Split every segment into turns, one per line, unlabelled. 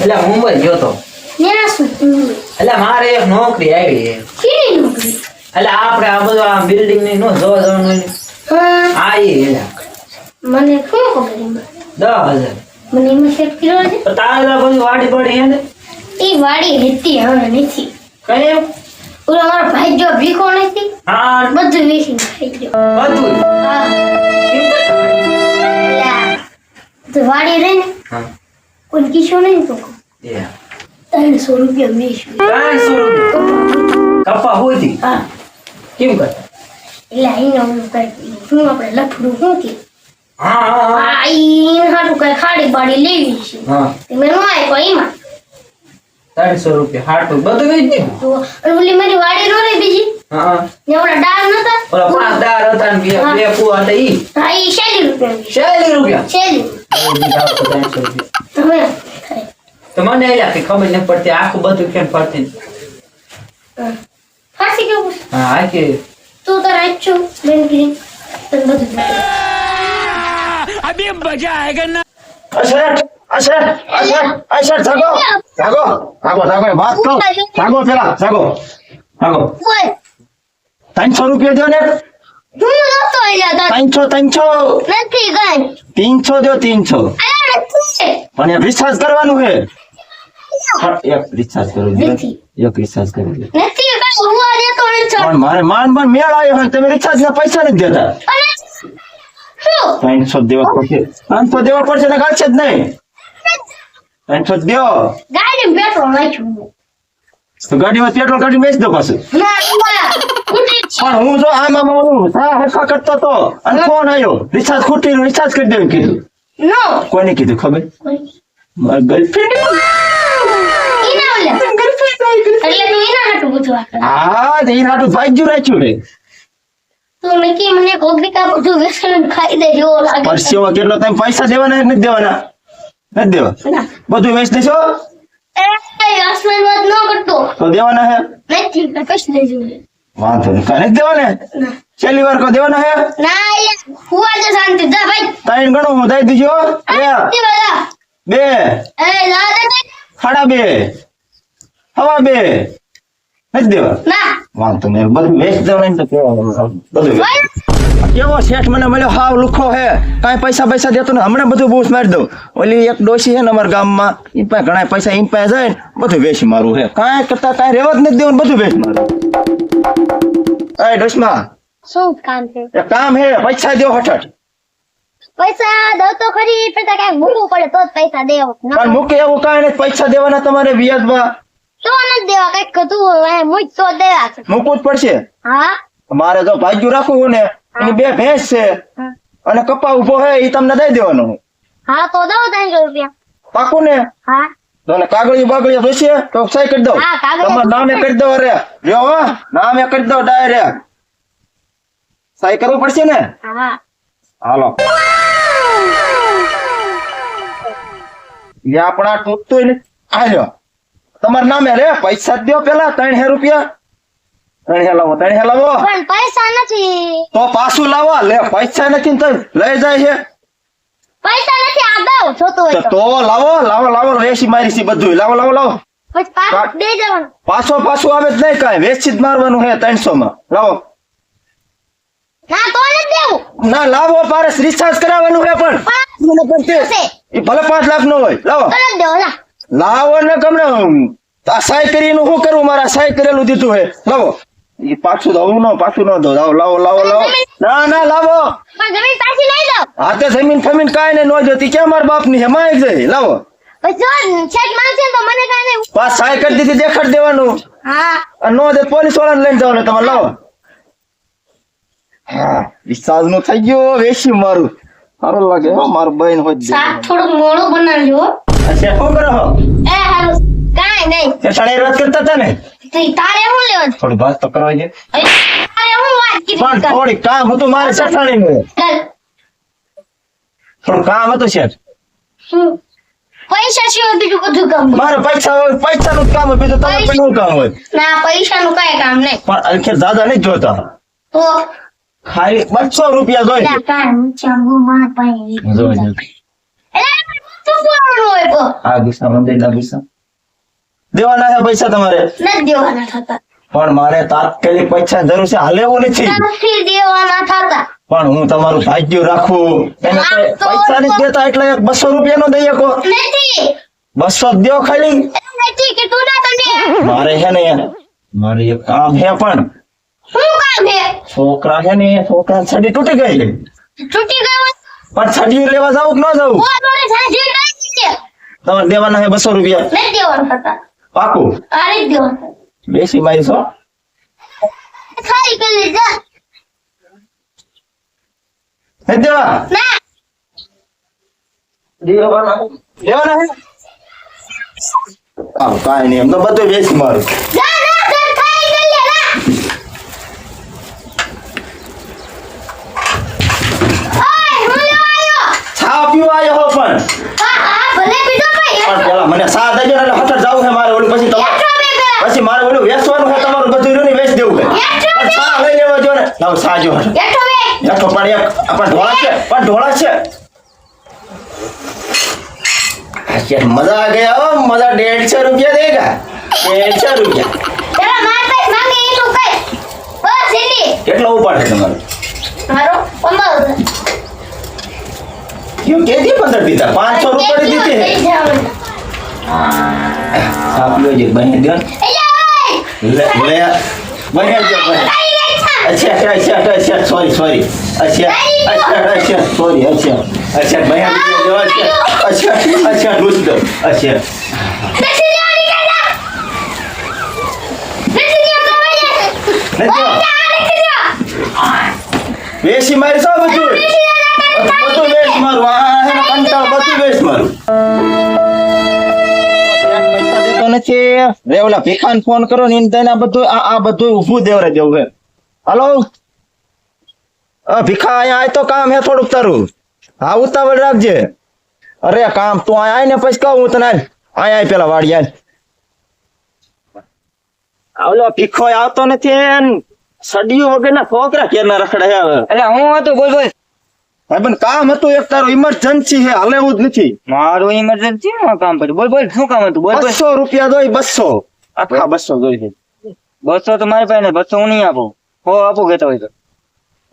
એટલે મુંબઈ ગયો તો? એટલે મારે એક નોકરી આવી.
નોકરી?
એટલે આપણે આ બધું આ બિલ્ડિંગની નો જોવા જવાનું આવી.
હા.
એટલે
મને શું ખબર
દસ હજાર.
મને એમાં સેટ કર્યો છે?
તારે તો બધું વાડી પડી છે
એ વાડી હતી હવે નથી.
કઈ?
ઓલો મારો ભાઈ જો ભીખો નથી
હા.
બધું વેચી ખાઈ ગયો.
બધું?
હા. વાડી રહી ને?
હા.
કોઈ કીશો નહીં તો.
એ.
ત્રણસો રૂપિયા બેસું
ત્રણસો રૂપિયા કપા હોતી
હા
કેમ કરતા
એટલે અહીં ઓલું કઈ શું આપણે લફડું શું કે
હા હા હા
ઈ હાટું કાંઈ ખાડી બાડી લેવી છે
હા
મેં નો આપ્યો એમાં
ત્રણસો રૂપિયા હાટું બધું વેચ ને
તો ઓલી મારી વાડી નો રહી બીજી
હા
ને ઓલા ડાળ નતા
ઓલા પાંચ દાર હતા ને બે બે કુવા હતા ઈ
હા ઈ શેલી રૂપિયા શેલી
ત્રણસો રૂપિયા. તો મને એલા કે ખબર ન પડતી આખું બધું કેમ પડતી.
ફાંસી કેવું?
હા આ કે
તું તાર આજ છું બેન કરી તને બધું બતાવું.
અશરફ અશરફ અશરફ અશરફ જાગો જાગો જાગો જાગો વાત કહો જાગો પેલા જાગો જાગો ત્રણસો રૂપિયા દો ને. ત્રણસો ત્રણસો
નથી.
તીનસો દો તીનસો
અરે નથી.
રિચાર્જ કરવાનું છે. એક રિચાર્જ
કરો.
એક રિચાર્જ
કરો.
પણ મારે માન મેળ આવ્યો તમે રિચાર્જ ના પૈસા નથી દેતા.
અને?
ત્રણસો દેવા પડશે. ત્રણસો દેવા પડશે ને કાઢશે જ નહીં. ત્રણસો દો
ગાડીમાં પેટ્રોલ
તો ગાડીમાં પેટ્રોલ કાઢી બેસી દો પાછું. પણ હું જો આમ હું હરખા કરતો તો અને ફોન આવ્યો રિચાર્જ ખૂટી રિચાર્જ કરી દેવું કીધું.
No.
કોને કીધું ખબર? મારા ગર્લફ્રેન્ડ. હા તે એના હાટું ભાગ્યું રાખ્યું રે
તું નક્કી મને કોકડીકા બધું વેસણ ખાઈ દે જેવો લાગે છે.
કેટલો તમે પૈસા દેવાના નથી દેવાના? નથી દેવા. બધું વેચ દેશો?
એ, આસમાન વાત ન કરતો.
તો દેવાના હે?
નથી કશું નહીં. જોયું.
વાંધો નહીં. કાલે જ દેવાના? છેલ્લી વાર કો દેવાનો હે?
ના હુવા દે શાંતિ. જા ભાઈ.
તાઈન ગણો હું દઈ દીજો બે.
એ ના દે.
સાડા બે. હવા બે. નથી દેવા?
ના.
વાંધો નહીં. બધું વેસ્ટ દેવાના તો કેવા બધું કેવો શેઠ મને મળ્યો? હાવ લુખો હે. કાંઈ પૈસા પૈસા દેતો ને હમણાં બધું બૂસ મારી દઉં. ઓલી એક ડોશી છે ને અમારા ગામમાં એ પાસે ઘણા પૈસા એમ પાસે જાય ને બધું વેચી મારું હે. કાંઈ કરતા કાંઈ રહેવા જ નથી દેવું બધું વેચ મારું. એ ડોશમાં
શું કામ છે?
કામ હે પૈસા દેવો હઠટ
પૈસા દઉં તો ખરી પણ ક્યાંક મૂકવું પડે તો જ પૈસા દેવો.
પણ મૂકે એવું કાંઈ નથી પૈસા દેવાના તમારે વ્યાજમાં.
તો નથી દેવા કંઈક તું મુજ તો દેવા
મૂકવું જ પડશે.
હા?
મારે જો ભાગ્યું રાખવું ને. એની બે ભેંસ છે. અને કપા ઊભો હે એ તમને દઈ દેવાનો.
હા તો દઉં ત્રણસો રૂપિયા.
પાકું ને
હા
ને કાગળિયું જોઈશે? તો સહી કરી દઉં.
હા,
નામે કરી દો અરે. જો નામે કરી દો ડાયરેક્ટ. સહી કરવું પડશે ને? હાલો. એ આપણા તૂટતું ને આલ્યો તમારા નામે રે પૈસા દો પેલા ત્રણ હે રૂપિયા. ત્રણ હે ત્રણ હે
પણ પૈસા નથી.
તો પાછું લાવો લે પૈસા નથી તો લઈ જાય છે.
પૈસા નથી આ દઉં જોતું હોય
તો
તો.
તો લાવો લાવો લાવો વેસી મારી છે બધું લાવો લાવો લાવો.
પછી પાછું
આવે જ નહીં કાંઈ. વેચી જ મારવાનું હે ત્રણસો માં લાવો.
ના
લાવો પારસ રિચાર્જ કરાવવાનું હે પણ. મને પણ એ ભલે પાંચ લાખ નો હોય. લાવો. લાવો ને ગમે આ સાઈ કરીને શું કરવું મારા સહાય કરેલું દીધું હે લાવો. એ પાછું દઉં ન પાછું ન દઉં લાવો લાવો લાવો લાવો. ના ના લાવો.
જમીન પાછી લઈ દઉં
હાથે જમીન ફમીન કાંઈ ને ન જોતી. ક્યાં મારા બાપની હે માં લાવો.
પછી જો છેક માનશે ને તો મને કાંઈ નહીં.
પાછ સાઈ કરી દીધી દેખાડ દેવાનું.
હા.
નો દે પોલીસ વાળાને લઈને જવાનું તમે લાવો. હા રિચાર્જનું થઈ ગયો વેસી મારું. સારું લાગે મારું બહેન હોય
શાક થોડુંક મોડું બનાવજો
અચ્છા શું કરો
એ હારું. કાંઈ નહીં.
તે વાત કરતા હતા ને?
તારે શું લેવાનું
થોડી વાત તો કરવા દે.
અરે, તારે શું વાત
પણ થોડી કામ હતું મારે સઠાણી નું. થોડું કામ હતું શેઠ.
શું? પૈસા સિવાય બીજું બધું કામ હોય.
મારે પૈસા પૈસા નું કામ હોય બીજું તમારે
પૈસા-
કામ હોય?
ના પૈસાનું કઈ કામ નહીં.
પણ અલખે દાદા નહીં જોતા.
તો?
ખાલી બસો રૂપિયા જોઈ
આ ગુસ્સા મંદિર ના મારા
દેવાના છે પૈસા તમારે?
નથી દેવાના થતા.
પણ મારે તાત્કાલિક પૈસા જરૂર છે હાલે એવું નથી.
નથી દેવાના થતા.
પણ હું તમારું ભાગ્ય રાખું. એને પૈસા નથી દેતા એટલે એક બસો રૂપિયાનો દઈ શકો.
નથી.
બસો દો ખાલી.
નથી કે તું ના તને.
મારે છે ને મારે એક કામ છે પણ.
શું કામ હે
છોકરા છે ને છોકરા છડી તૂટી ગઈ
છૂટી
પણ છડી લેવા જાવ કે ન જાવ તમારે દેવાના છે બસો રૂપિયા.
નથી દેવાના થતા.
પાકું? બેસી મારી છો?
ખાલી કરી જા
હે દેવા
ના.
દેવાના. દેવાના આવ કાંઈ નહીં એમ તો બધું બેસી મારું.
લેવા આવ્યો?
ચા પીવા આવ્યો હો પણ.
હા હા ભલે પીધો ભાઈ
પણ પેલા મને સાથ દેજો એટલે હઠર જાવું છે મારે ઓલું પછી તમારે
એટલો બે પેલા
પછી મારે ઓલું વેચવાનું છે તમારું બધું રહ્યું ને વેચ દેવું છે
એટલો
પણ સા લઈ લાવ સાજો
બેઠો બે.
બેઠો પણ એક ઢોળા છે પણ ઢોળા છે. યાર મજા આ ગયા હો મજા 150 રૂપિયા દેગા 150 રૂપિયા.
ચલો માર પાસે
ઉપાડે તમારો?
મારો 15
ક્યું દીધા 500 રૂપિયા દીધી હે સાપ લ્યો જે બહેન દો લે લે બહેન જો અચ્છા અચ્છા અચ્છા અચ્છા સોરી સોરી અચ્છા અચ્છા
અચ્છા સોરી અચ્છા. અચ્છા ભયા જવા
અચ્છા અચ્છા
ઘૂસ અચ્છા.
વેશી મારી સૌ બધું? બધું વેશ મારું. આ હેને કંટાળ બધું વેશ મારું. પૈસા દેતો નથી. રેવલા ફોન કરો ને એને બધું આ બધું ઊભું દેવરે દેવું હે હાલો? ભીખા અહીંયા આય તો કામ હે થોડુંક તારું. હા ઉતાવળ રાખજે. અરે કામ તું અહીંયા આય ને પછી કહું હું તને. અહીંયા આય પેલા વાડી હાલ ઓલો ભીખો આવતો નથી એન સડિયું વગરના છોકરા કેરના રખડે હવે.
એટલે હું હતું બોલ બોલ.
ભાઈ પણ કામ હતું એક તારો ઇમરજન્સી હે હાલે એવું જ નથી.
મારું ઇમરજન્સી નું કામ પડ્યું બોલ બોલ શું કામ હતું? બોલ બોલ.
બસો રૂપિયા દોય બસો. આખા બસો દોય છે.
બસો તો મારી પાસે બસો હું નહીં આપું. હો આપું કેતો હોય તો.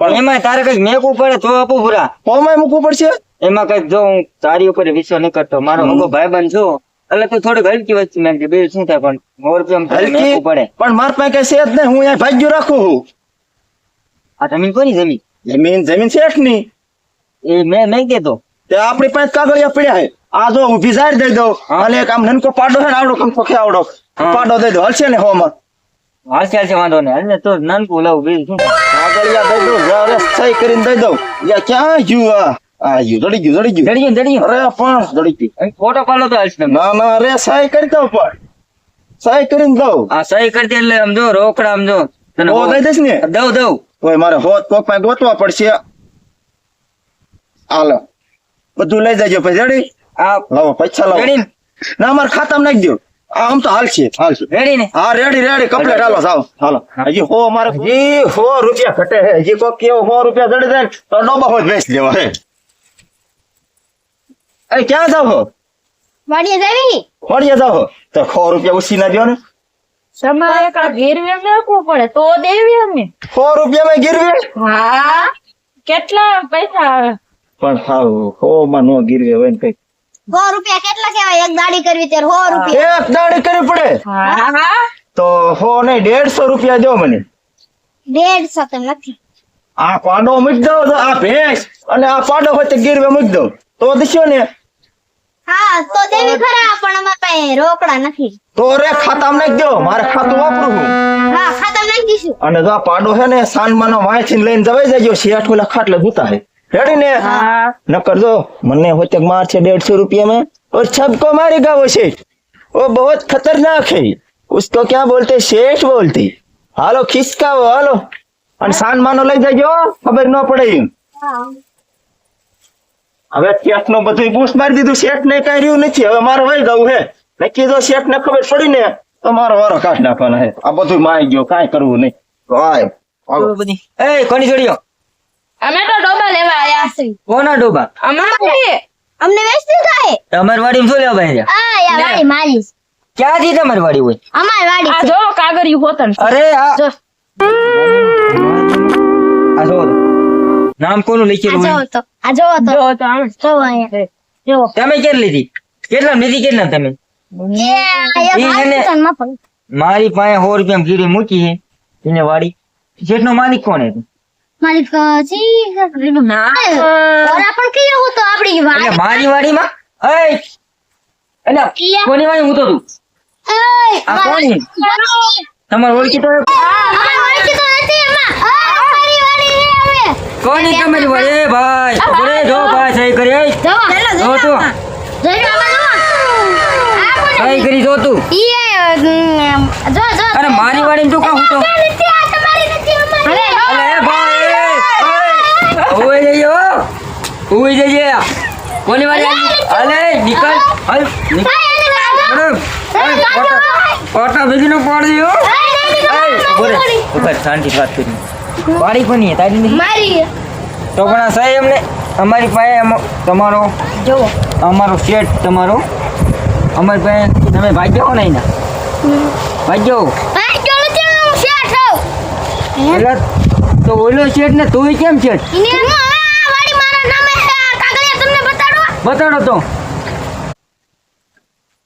પણ એમાં તારે કઈ મેકવું પડે તો આપું પૂરા
હોમાં મૂકવું પડશે?
એમાં કંઈક જો હું તારી ઉપર વિશ્વાસ નહીં કરતો. મારો
હમ.
ભાઈ બંધ છું. એટલે તું થોડીક હલકી વસ્તુ મેં કે બે શું થાય પણ મોર પ્રેમ
હલકી?
પડે.
પણ માર પાસે કઈ છે જ નહીં. હું અહીંયા ભાગ્યું રાખું છું.
આ જમીન કોની જમીન?
જમીન જમીન શેઠની
એ મેં નહીં કેતો
તે આપણી પાસે કાગળિયા પડ્યા છે. આ જો ઊભી જારી દઈ દઉં.
હા.
અને એક આમ નનકો પાડો છે ને આવડો કંકો આવડો
હા.
પાડો દઈ દો હલશે ને હોમાં
હાલશે હાલશે વાંધો નહીં. હાલ તો નાનકું લઉં બીજું શું થાય?
કાગળિયા દઈ દઉં જ્યારે સહી કરીને દઈ દઉં. યા ક્યાં ગયું આ? આ ગયું જડી ગયું જડી ગયું. અરે પણ જડી ગયું.
ફોટો પાડો તો હાલશે
ના ના અરે સહી કરી દઉં પણ. સહી કરીને દઉં.
આ સહી કરી દે એટલે સમજો રોકડા સમજો તને
ઓ દઈ દઈશ ને?
દઉં દઉં.
મારે હોત કોક પાસે ગોતવા પડશે. હાલો. બધું લઈ જજો પછી રેડી?
આ
લાવો પૈસા લાવો.
ના
મારે ખાતામાં નાખી દો આમ તો હાલશે હાલશે
રેડી ને?
હા રેડી રેડી કમ્પ્લીટ. હાલો સાવ હાલો. હજી હો અમારે હજી સો રૂપિયા ઘટે હે હજી કોક કેવો સો રૂપિયા જડી જાય તો ડોબા હોય બેસી દેવા. હે. અરે ક્યાં જાવ હો?
વાડીએ જાવી?
વાડીએ જાવ હો? તો સો રૂપિયા ઉછી ના દો ને.
તમારે કા ગીરવે મેકવું પડે તો દેવી અમે.
સો રૂપિયા માં ગીરવે.
હા. કેટલા પૈસા આવે?
પણ હાવ સો માં નો ગીરવે હોય ને કઈ
સો રૂપિયા કેટલા કેવાય એક દાડી કરવી ત્યારે સો રૂપિયા.
એક દાડી કરવી પડે? તો સો નહીં દેડસો રૂપિયા દો મને.
દેડસો તો નથી.
આ પાડો મૂકી દો આ ભેંસ અને આ પાડો હોય તો ગીરવે મૂકી દો તો દિશો ને.
હા તો દેવી ખરા પણ અમાર પાસે રોકડા નથી.
તો રે ખાતામાં નાખી દો મારે ખાતું વાપરું
હા ખાતા નાખી દઈશું.
અને જો આ પાડો છે ને સાનમાનો વાંચીને લઈને જવાઈ જજો શેઠ ઓલા ખાટલે ગુતા હે રેડી ને
હા
નકર જો મને હોતે માર છે डेढ़ रुपये में और सबको मारेगा वो सेठ वो बहुत खतरनाक है उसको क्या बोलते सेठ बोलते हालो खिसका वो हालो અને સાન માનો લઈ જજો ખબર ન પડે એમ. હવે શેઠ નું બધું બૂસ મારી દીધું શેઠ ને કઈ રહ્યું નથી હવે મારે વહી જવું હે નક્કી જો શેઠ ને ખબર પડી ને તો મારો વારો કાઢ નાખવાનો હે આ બધું મારી ગયો કાંઈ કરવું નહીં કાંઈ હાલો.
બધી એ કોની જોડીઓ
અમે તો ડોબા લેવા આયા છે
કોના ડોબા?
અમારે.
અમને વેચતી થાય.
તમાર વાડી શું લેવા ભાઈ
આ યા વાડી મારી ક્યાં
થી તમાર વાડી હોય?
અમાર વાડી
આ જો કાગરી હોતન.
અરે આ
જો.
આ જો નામ કોનું
લખેલું
લખેલું
આ
જો
તો આ તો.
જો તો આમ
જો. આયા જો.
તમે કેટલી લીધી? કેટલા લીધી કેટલા તમે. મારી પાસે સો રૂપિયા કીડી મૂકી છે એને વાડી. જેટનો માલિક કોણ છે
મારી કચી
ના.
ઓરા પણ વાડી
મારી વાડીમાં? એય કોની વાડી હું તો તું?
એય,
આ કોણ છે? ઓળખી તો
અમારી વાડી તો નથી એમાં. આ વાડી છે હવે.
કોની તમારી વાડી? એ ભાઈ જો ભાઈ સહી કરી એય. જો તું? સહી કરી જો તું.
ઈ જો જો.
અરે મારી વાડીમાં તું કાં હું તો
આ નથી, આ તમારી નથી, અમારી.
અલે એ ભાઈ એ, ઓય જઈએ ઓય જઈએ કોની વાડી અલે નીકળ હલ પાટા ભેગીનો પાડી હો.
એ, નથી,
એય,
નથી,
ઊભો રે.
નથી.
ઊભો રે, શાંતિથી વાત કરી. પાડી કોની તારી નથી
મારી
તો પણ આ સાહેબ એમને અમારી પાસે તમારો
જોવો.
અમારો શેઠ તમારો અમારી પાસે તમે ભાગ્યો ને એના? ભાગ્યો
જો
એટલે તો ઓલો શેઠ ને તું કેમ શેઠ
ઇને હું હવે આ વાડી મારા નામે છે આ કાગળિયા તમને બતાડો
તો.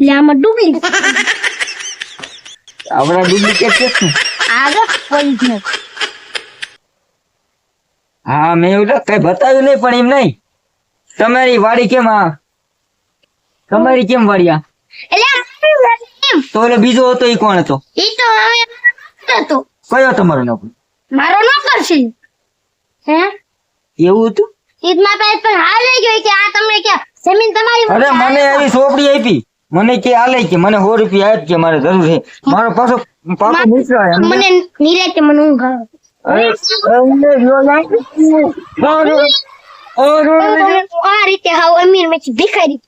લે આમાં ડૂબી
આપણા ડુપ્લિકેટ છે શું
આગળ ને
હા મેં એવું કઈ બતાવ્યું નહીં પણ એમ નહીં. તમારી વાડી કેમ આ? તમારી કેમ વાડી આ?
એટલે
તો ઓલો બીજો હતો એ કોણ હતો?
એ તો હતો.
કયો તમારો નોકર?
મારો નોકર છે. હે?
એવું હતું?
ઈદમાં પાસે પણ હાલ લઈ ગયો કે આ તમને કે જમીન તમારી
અરે મને એવી સોપડી આપી. મને કે આલે કે મને સો રૂપિયા આપ કે મારે જરૂર છે. મારો પાછો પાછો મિત્ર.
મને કે. મને ઊંઘ આવે.
અરે, જો અરે.
આ રીતે હાવ અમીર મેં ભિખારી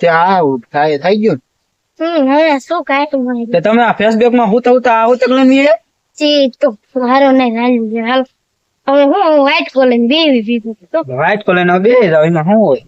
ત્યાં થાય થઈ ગયું
હમ હવે શું મને
તમે આ ફેસબુકમાં હું તો આ ઉતક લઈને
જી તો મારો નહીં હાલ્યું હાલ. હવે હું વ્હાઈટ કોલર બેવી પીવું તો?
વ્હાઈટ કલર નો બે જાવ એમાં શું હોય?